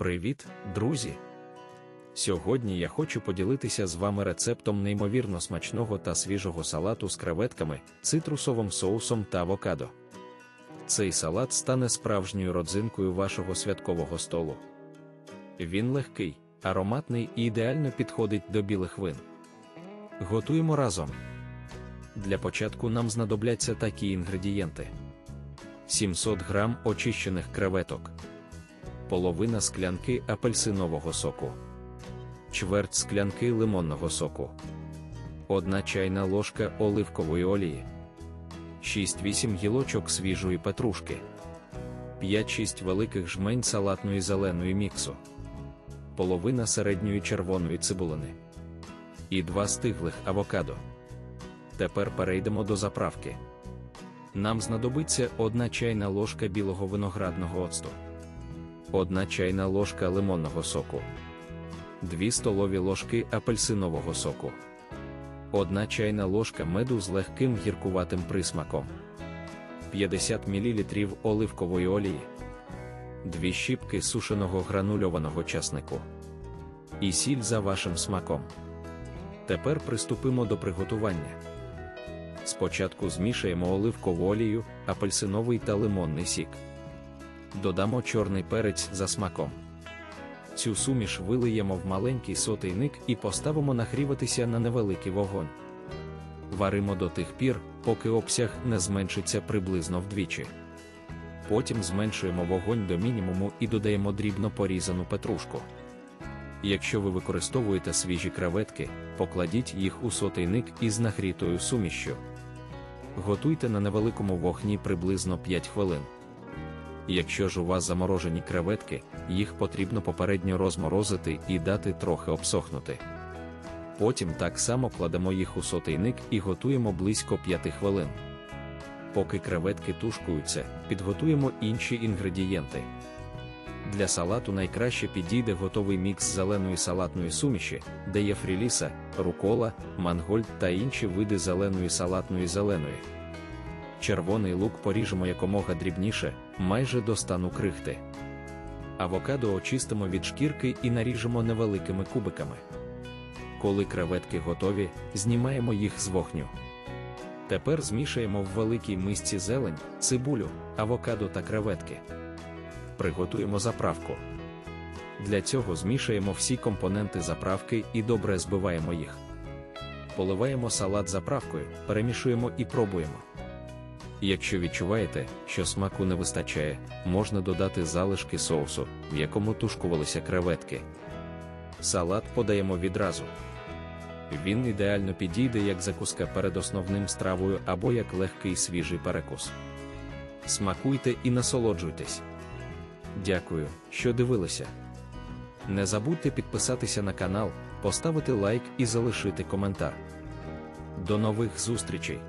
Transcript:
Привіт, друзі! Сьогодні я хочу поділитися з вами рецептом неймовірно смачного та свіжого салату з креветками, цитрусовим соусом та авокадо. Цей салат стане справжньою родзинкою вашого святкового столу. Він легкий, ароматний і ідеально підходить до білих вин. Готуємо разом. Для початку нам знадобляться такі інгредієнти: 700 г очищених креветок, половина склянки апельсинового соку, чверть склянки лимонного соку, 1 чайна ложка оливкової олії, 6-8 гілочок свіжої петрушки, 5-6 великих жмень салатної зеленої міксу, половина середньої червоної цибулини. І 2 стиглих авокадо. Тепер перейдемо до заправки. Нам знадобиться 1 чайна ложка білого виноградного оцту, 1 чайна ложка лимонного соку, 2 столові ложки апельсинового соку, 1 чайна ложка меду з легким гіркуватим присмаком, 50 мл оливкової олії, 2 щіпки сушеного гранульованого часнику і сіль за вашим смаком. Тепер приступимо до приготування. Спочатку змішаємо оливкову олію, апельсиновий та лимонний сік. Додамо чорний перець за смаком. Цю суміш вилиємо в маленький сотейник і поставимо нагріватися на невеликий вогонь. Варимо до тих пір, поки обсяг не зменшиться приблизно вдвічі. Потім зменшуємо вогонь до мінімуму і додаємо дрібно порізану петрушку. Якщо ви використовуєте свіжі креветки, покладіть їх у сотейник із нагрітою сумішшю. Готуйте на невеликому вогні приблизно 5 хвилин. Якщо ж у вас заморожені креветки, їх потрібно попередньо розморозити і дати трохи обсохнути. Потім так само кладемо їх у сотейник і готуємо близько 5 хвилин. Поки креветки тушкуються, підготуємо інші інгредієнти. Для салату найкраще підійде готовий мікс зеленої салатної суміші, де є фріліса, рукола, мангольд та інші види зеленої салатної зеленої. Червоний лук поріжемо якомога дрібніше, майже до стану крихти. Авокадо очистимо від шкірки і наріжемо невеликими кубиками. Коли креветки готові, знімаємо їх з вогню. Тепер змішаємо в великій мисці зелень, цибулю, авокадо та креветки приготуємо заправку. Для цього змішаємо всі компоненти заправки і добре збиваємо їх. Поливаємо салат заправкою, перемішуємо і пробуємо. Якщо відчуваєте, що смаку не вистачає, можна додати залишки соусу, в якому тушкувалися креветки. Салат подаємо відразу. Він ідеально підійде як закуска перед основним стравою або як легкий свіжий перекус. Смакуйте і насолоджуйтесь. Дякую, що дивилися. Не забудьте підписатися на канал, поставити лайк і залишити коментар. До нових зустрічей!